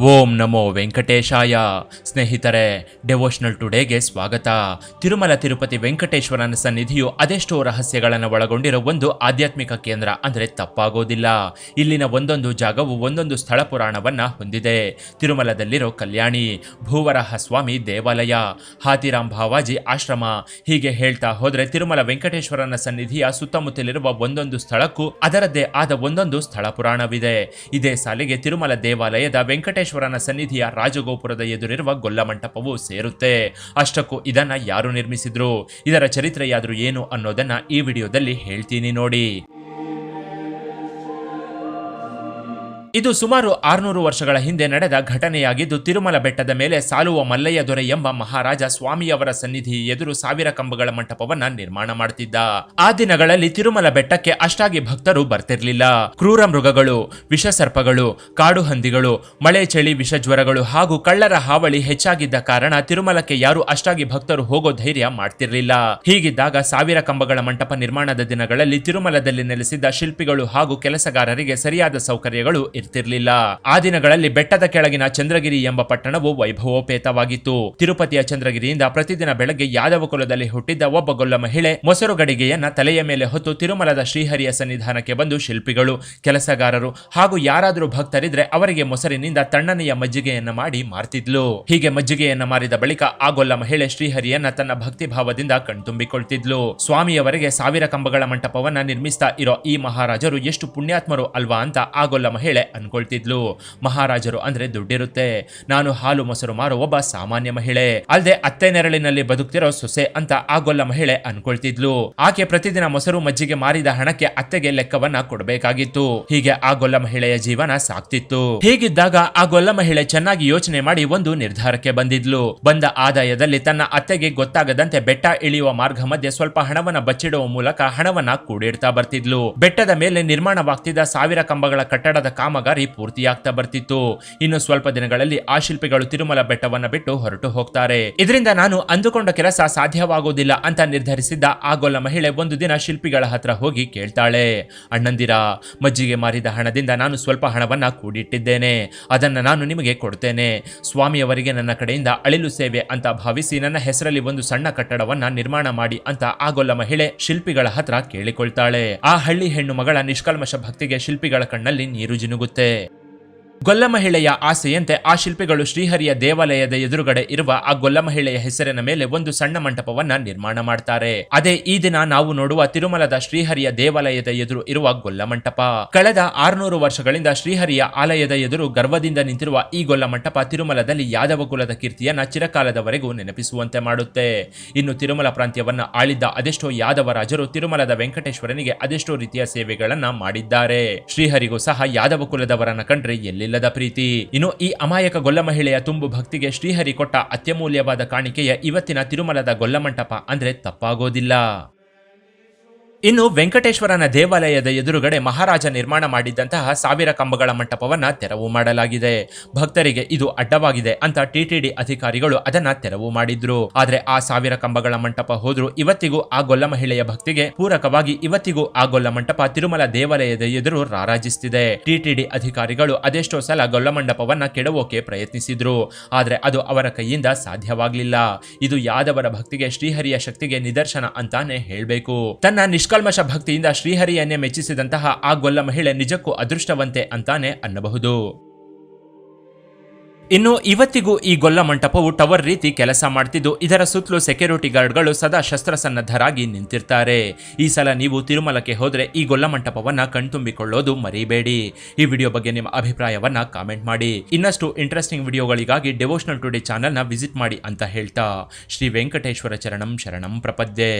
ಓಂ ನಮೋ ವೆಂಕಟೇಶಾಯ. ಸ್ನೇಹಿತರೆ ಡೆವೋಷನಲ್ ಟುಡೇಗೆ ಸ್ವಾಗತ. ತಿರುಮಲ ತಿರುಪತಿ ವೆಂಕಟೇಶ್ವರನ ಸನ್ನಿಧಿಯು ಅದೆಷ್ಟೋ ರಹಸ್ಯಗಳನ್ನು ಒಳಗೊಂಡಿರುವ ಒಂದು ಆಧ್ಯಾತ್ಮಿಕ ಕೇಂದ್ರ ಅಂದರೆ ತಪ್ಪಾಗೋದಿಲ್ಲ. ಇಲ್ಲಿನ ಒಂದೊಂದು ಜಾಗವು ಒಂದೊಂದು ಸ್ಥಳ ಪುರಾಣವನ್ನು ಹೊಂದಿದೆ. ತಿರುಮಲದಲ್ಲಿರೋ ಕಲ್ಯಾಣಿ, ಭೂವರಹ ಸ್ವಾಮಿ ದೇವಾಲಯ, ಹಾತಿರಾಮ್ ಭಾವಾಜಿ ಆಶ್ರಮ. ಹೀಗೆ ಹೇಳ್ತಾ ಹೋದರೆ ತಿರುಮಲ ವೆಂಕಟೇಶ್ವರನ ಸನ್ನಿಧಿಯ ಸುತ್ತಮುತ್ತಲಿರುವ ಒಂದೊಂದು ಸ್ಥಳಕ್ಕೂ ಅದರದ್ದೇ ಆದ ಒಂದೊಂದು ಸ್ಥಳ ಪುರಾಣವಿದೆ. ಇದೇ ಸಾಲಿಗೆ ತಿರುಮಲ ದೇವಾಲಯದ ವೆಂಕಟೇಶ್ವರನ ಸನ್ನಿಧಿಯ ರಾಜಗೋಪುರದ ಎದುರಿರುವ ಗೊಲ್ಲ ಮಂಟಪವು ಸೇರುತ್ತೆ. ಅಷ್ಟಕ್ಕೂ ಇದನ್ನ ಯಾರು ನಿರ್ಮಿಸಿದ್ರು? ಇದರ ಚರಿತ್ರೆಯಾದರೂ ಏನು ಅನ್ನೋದನ್ನ ಈ ವಿಡಿಯೋದಲ್ಲಿ ಹೇಳ್ತೀನಿ ನೋಡಿ. ಇದು ಸುಮಾರು ಆರುನೂರು ವರ್ಷಗಳ ಹಿಂದೆ ನಡೆದ ಘಟನೆಯಾಗಿದ್ದು, ತಿರುಮಲ ಬೆಟ್ಟದ ಮೇಲೆ ಸಾಲುವ ಮಲ್ಲಯ್ಯ ದೊರೆ ಎಂಬ ಮಹಾರಾಜ ಸ್ವಾಮಿಯವರ ಸನ್ನಿಧಿ ಎದುರು ಸಾವಿರ ಕಂಬಗಳ ಮಂಟಪವನ್ನ ನಿರ್ಮಾಣ ಮಾಡುತ್ತಿದ್ದ ಆ ದಿನಗಳಲ್ಲಿ ತಿರುಮಲ ಬೆಟ್ಟಕ್ಕೆ ಅಷ್ಟಾಗಿ ಭಕ್ತರು ಬರ್ತಿರ್ಲಿಲ್ಲ. ಕ್ರೂರ ಮೃಗಗಳು, ವಿಷಸರ್ಪಗಳು, ಕಾಡು ಹಂದಿಗಳು, ಮಳೆ, ಚಳಿ, ವಿಷಜ್ವರಗಳು ಹಾಗೂ ಕಳ್ಳರ ಹಾವಳಿ ಹೆಚ್ಚಾಗಿದ್ದ ಕಾರಣ ತಿರುಮಲಕ್ಕೆ ಯಾರು ಅಷ್ಟಾಗಿ ಭಕ್ತರು ಹೋಗೋ ಧೈರ್ಯ ಮಾಡ್ತಿರ್ಲಿಲ್ಲ. ಹೀಗಿದ್ದಾಗ ಸಾವಿರ ಕಂಬಗಳ ಮಂಟಪ ನಿರ್ಮಾಣದ ದಿನಗಳಲ್ಲಿ ತಿರುಮಲದಲ್ಲಿ ನೆಲೆಸಿದ್ದ ಶಿಲ್ಪಿಗಳು ಹಾಗೂ ಕೆಲಸಗಾರರಿಗೆ ಸರಿಯಾದ ಸೌಕರ್ಯಗಳು ಇರ್ತಿರ್ಲಿಲ್ಲ. ಆ ದಿನಗಳಲ್ಲಿ ಬೆಟ್ಟದ ಕೆಳಗಿನ ಚಂದ್ರಗಿರಿ ಎಂಬ ಪಟ್ಟಣವು ವೈಭವೋಪೇತವಾಗಿತ್ತು. ತಿರುಪತಿಯ ಚಂದ್ರಗಿರಿಯಿಂದ ಪ್ರತಿದಿನ ಬೆಳಗ್ಗೆ ಯಾದವ ಕುಲದಲ್ಲಿ ಹುಟ್ಟಿದ್ದ ಒಬ್ಬ ಗೊಲ್ಲ ಮಹಿಳೆ ಮೊಸರು ಗಡಿಗೆಯನ್ನ ತಲೆಯ ಮೇಲೆ ಹೊತ್ತು ತಿರುಮಲದ ಶ್ರೀಹರಿಯ ಸನ್ನಿಧಾನಕ್ಕೆ ಬಂದು ಶಿಲ್ಪಿಗಳು, ಕೆಲಸಗಾರರು ಹಾಗೂ ಯಾರಾದರೂ ಭಕ್ತರಿದ್ರೆ ಅವರಿಗೆ ಮೊಸರಿನಿಂದ ತಣ್ಣನೆಯ ಮಜ್ಜಿಗೆಯನ್ನ ಮಾಡಿ ಮಾರ್ತಿದ್ಲು. ಹೀಗೆ ಮಜ್ಜಿಗೆಯನ್ನ ಮಾರಿದ ಬಳಿಕ ಆ ಗೊಲ್ಲ ಮಹಿಳೆ ಶ್ರೀಹರಿಯನ್ನ ತನ್ನ ಭಕ್ತಿ ಭಾವದಿಂದ ಕಣ್ತುಂಬಿಕೊಳ್ತಿದ್ಲು. ಸ್ವಾಮಿಯವರಿಗೆ ಸಾವಿರ ಕಂಬಗಳ ಮಂಟಪವನ್ನ ನಿರ್ಮಿಸ್ತಾ ಇರೋ ಈ ಮಹಾರಾಜರು ಎಷ್ಟು ಪುಣ್ಯಾತ್ಮರು ಅಲ್ವಾ ಅಂತ ಆ ಗೊಲ್ಲ ಮಹಿಳೆ ಅನ್ಕೊಳ್ತಿದ್ಲು. ಮಹಾರಾಜರು ಅಂದ್ರೆ ದುಡ್ಡಿರುತ್ತೆ. ನಾನು ಹಾಲು ಮೊಸರು ಮಾರೋ ಒಬ್ಬ ಸಾಮಾನ್ಯ ಮಹಿಳೆ. ಅಲ್ಲದೆ ಅತ್ತೆ ನೆರಳಿನಲ್ಲಿ ಬದುಕ್ತಿರೋ ಸೊಸೆ ಅಂತ ಆಗೊಲ್ಲ ಮಹಿಳೆ ಅನ್ಕೊಳ್ತಿದ್ಲು. ಆಕೆ ಪ್ರತಿದಿನ ಮೊಸರು ಮಜ್ಜಿಗೆ ಮಾರಿದ ಹಣಕ್ಕೆ ಅತ್ತೆಗೆ ಲೆಕ್ಕವನ್ನ ಕೊಡಬೇಕಾಗಿತ್ತು. ಹೀಗೆ ಆಗೊಲ್ಲ ಗೊಲ್ಲ ಮಹಿಳೆಯ ಜೀವನ ಸಾಕ್ತಿತ್ತು. ಹೀಗಿದ್ದಾಗ ಆ ಗೊಲ್ಲ ಮಹಿಳೆ ಚೆನ್ನಾಗಿ ಯೋಚನೆ ಮಾಡಿ ಒಂದು ನಿರ್ಧಾರಕ್ಕೆ ಬಂದಿದ್ಲು. ಬಂದ ಆದಾಯದಲ್ಲಿ ತನ್ನ ಅತ್ತೆಗೆ ಗೊತ್ತಾಗದಂತೆ ಬೆಟ್ಟ ಇಳಿಯುವ ಮಾರ್ಗ ಮಧ್ಯೆ ಸ್ವಲ್ಪ ಹಣವನ್ನ ಬಚ್ಚಿಡುವ ಮೂಲಕ ಹಣವನ್ನ ಕೂಡಿಡ್ತಾ ಬರ್ತಿದ್ಲು. ಬೆಟ್ಟದ ಮೇಲೆ ನಿರ್ಮಾಣವಾಗ್ತಿದ್ದ ಸಾವಿರ ಕಂಬಗಳ ಕಟ್ಟಡದ ಕಾಮಗಾರಿ ಪೂರ್ತಿಯಾಗ್ತಾ ಬರ್ತಿತ್ತು. ಇನ್ನು ಸ್ವಲ್ಪ ದಿನಗಳಲ್ಲಿ ಆ ಶಿಲ್ಪಿಗಳು ತಿರುಮಲ ಬೆಟ್ಟವನ್ನ ಬಿಟ್ಟು ಹೊರಟು ಹೋಗ್ತಾರೆ. ಇದರಿಂದ ನಾನು ಅಂದುಕೊಂಡ ಕೆಲಸ ಸಾಧ್ಯವಾಗುವುದಿಲ್ಲ ಅಂತ ನಿರ್ಧರಿಸಿದ್ದ ಆಗೋಲ್ಲ ಗೊಲ್ಲ ಮಹಿಳೆ ಒಂದು ದಿನ ಶಿಲ್ಪಿಗಳ ಹತ್ರ ಹೋಗಿ ಕೇಳ್ತಾಳೆ. ಅಣ್ಣಂದಿರ, ಮಜ್ಜಿಗೆ ಮಾರಿದ ಹಣದಿಂದ ನಾನು ಸ್ವಲ್ಪ ಹಣವನ್ನ ಕೂಡಿಟ್ಟಿದ್ದೇನೆ. ಅದನ್ನ ನಾನು ನಿಮಗೆ ಕೊಡ್ತೇನೆ. ಸ್ವಾಮಿಯವರಿಗೆ ನನ್ನ ಕಡೆಯಿಂದ ಅಳಿಲು ಸೇವೆ ಅಂತ ಭಾವಿಸಿ ನನ್ನ ಹೆಸರಲ್ಲಿ ಒಂದು ಸಣ್ಣ ಕಟ್ಟಡವನ್ನ ನಿರ್ಮಾಣ ಮಾಡಿ ಅಂತ ಆಗೋಲ್ಲ ಗೊಲ್ಲ ಮಹಿಳೆ ಶಿಲ್ಪಿಗಳ ಹತ್ರ ಕೇಳಿಕೊಳ್ತಾಳೆ. ಆ ಹಳ್ಳಿ ಹೆಣ್ಣು ಮಗಳ ನಿಷ್ಕಲ್ಮಶ ಭಕ್ತಿಗೆ ಶಿಲ್ಪಿಗಳ ಕಣ್ಣಲ್ಲಿ ನೀರು 对 ಗೊಲ್ಲ ಮಹಿಳೆಯ ಆಸೆಯಂತೆ ಆ ಶಿಲ್ಪಿಗಳು ಶ್ರೀಹರಿಯ ದೇವಾಲಯದ ಎದುರುಗಡೆ ಇರುವ ಆ ಗೊಲ್ಲ ಮಹಿಳೆಯ ಹೆಸರಿನ ಮೇಲೆ ಒಂದು ಸಣ್ಣ ಮಂಟಪವನ್ನ ನಿರ್ಮಾಣ ಮಾಡ್ತಾರೆ. ಅದೇ ಈ ದಿನ ನಾವು ನೋಡುವ ತಿರುಮಲದ ಶ್ರೀಹರಿಯ ದೇವಾಲಯದ ಎದುರು ಇರುವ ಗೊಲ್ಲ ಮಂಟಪ ಕಳೆದ ಆರುನೂರು ವರ್ಷಗಳಿಂದ ಶ್ರೀಹರಿಯ ಆಲಯದ ಎದುರು ಗರ್ವದಿಂದ ನಿಂತಿರುವ ಈ ಗೊಲ್ಲ ಮಂಟಪ ತಿರುಮಲದಲ್ಲಿ ಯಾದವ ಕುಲದ ಕೀರ್ತಿಯನ್ನ ಚಿರಕಾಲದವರೆಗೂ ನೆನಪಿಸುವಂತೆ ಮಾಡುತ್ತೆ. ಇನ್ನು ತಿರುಮಲ ಪ್ರಾಂತ್ಯವನ್ನ ಆಳಿದ್ದ ಅದೆಷ್ಟೋ ಯಾದವ ರಾಜರು ತಿರುಮಲದ ವೆಂಕಟೇಶ್ವರನಿಗೆ ಅದೆಷ್ಟೋ ರೀತಿಯ ಸೇವೆಗಳನ್ನ ಮಾಡಿದ್ದಾರೆ. ಶ್ರೀಹರಿಗೂ ಸಹ ಯಾದವ ಕುಲದವರನ್ನ ಕಂಡ್ರೆ ಎಲ್ಲಿಲ್ಲದ ಪ್ರೀತಿ. ಇನ್ನು ಈ ಅಮಾಯಕ ಗೊಲ್ಲ ಮಹಿಳೆಯ ತುಂಬು ಭಕ್ತಿಗೆ ಶ್ರೀಹರಿ ಕೊಟ್ಟ ಅತ್ಯಮೂಲ್ಯವಾದ ಕಾಣಿಕೆಯ ಇವತ್ತಿನ ತಿರುಮಲದ ಗೊಲ್ಲಮಂಟಪ ಅಂದ್ರೆ ತಪ್ಪಾಗೋದಿಲ್ಲ. ಇನ್ನು ವೆಂಕಟೇಶ್ವರನ ದೇವಾಲಯದ ಎದುರುಗಡೆ ಮಹಾರಾಜ ನಿರ್ಮಾಣ ಮಾಡಿದ್ದಂತಹ ಸಾವಿರ ಕಂಬಗಳ ಮಂಟಪವನ್ನ ತೆರವು ಮಾಡಲಾಗಿದೆ. ಭಕ್ತರಿಗೆ ಇದು ಅಡ್ಡವಾಗಿದೆ ಅಂತ ಟಿಟಿಡಿ ಅಧಿಕಾರಿಗಳು ಅದನ್ನ ತೆರವು ಮಾಡಿದ್ರು. ಆದ್ರೆ ಆ ಸಾವಿರ ಕಂಬಗಳ ಮಂಟಪ ಹೋದ್ರೂ ಇವತ್ತಿಗೂ ಆ ಗೊಲ್ಲ ಮಹಿಳೆಯ ಭಕ್ತಿಗೆ ಪೂರಕವಾಗಿ ಇವತ್ತಿಗೂ ಆ ಗೊಲ್ಲ ಮಂಟಪ ತಿರುಮಲ ದೇವಾಲಯದ ಎದುರು ರಾರಾಜಿಸ್ತಿದೆ. ಟಿಟಿಡಿ ಅಧಿಕಾರಿಗಳು ಅದೆಷ್ಟೋ ಸಲ ಗೊಲ್ಲ ಮಂಟಪವನ್ನ ಕೆಡವೋಕೆ ಪ್ರಯತ್ನಿಸಿದ್ರು. ಆದ್ರೆ ಅದು ಅವರ ಕೈಯಿಂದ ಸಾಧ್ಯವಾಗಲಿಲ್ಲ. ಇದು ಯಾದವರ ಭಕ್ತಿಗೆ ಶ್ರೀಹರಿಯ ಶಕ್ತಿಗೆ ನಿದರ್ಶನ ಅಂತಾನೆ ಹೇಳಬೇಕು. ತನ್ನ ನಿಷ್ಕಲ್ಮಶ ಭಕ್ತಿಯಿಂದ ಶ್ರೀಹರಿಯನ್ನೇ ಮೆಚ್ಚಿಸಿದಂತಹ ಆ ಗೊಲ್ಲ ಮಹಿಳೆ ನಿಜಕ್ಕೂ ಅದೃಷ್ಟವಂತೆ ಅಂತಾನೆ ಅನ್ನಬಹುದು. ಇನ್ನು ಇವತ್ತಿಗೂ ಈ ಗೊಲ್ಲ ಮಂಟಪವು ಟವರ್ ರೀತಿ ಕೆಲಸ ಮಾಡ್ತಿದ್ದು, ಇದರ ಸುತ್ತಲೂ ಸೆಕ್ಯೂರಿಟಿ ಗಾರ್ಡ್ಗಳು ಸದಾ ಶಸ್ತ್ರಸನ್ನದ್ಧರಾಗಿ ನಿಂತಿರ್ತಾರೆ. ಈ ಸಲ ನೀವು ತಿರುಮಲಕ್ಕೆ ಹೋದರೆ ಈ ಗೊಲ್ಲ ಮಂಟಪವನ್ನು ಕಣ್ತುಂಬಿಕೊಳ್ಳೋದು ಮರೀಬೇಡಿ. ಈ ವಿಡಿಯೋ ಬಗ್ಗೆ ನಿಮ್ಮ ಅಭಿಪ್ರಾಯವನ್ನು ಕಾಮೆಂಟ್ ಮಾಡಿ. ಇನ್ನಷ್ಟು ಇಂಟ್ರೆಸ್ಟಿಂಗ್ ವಿಡಿಯೋಗಳಿಗಾಗಿ ಡೆವೋಷನಲ್ ಟುಡೇ ಚಾನಲ್ನ ವಿಸಿಟ್ ಮಾಡಿ ಅಂತ ಹೇಳ್ತಾ, ಶ್ರೀ ವೆಂಕಟೇಶ್ವರ ಚರಣಂ ಶರಣಂ ಪ್ರಪದ್ಯೆ.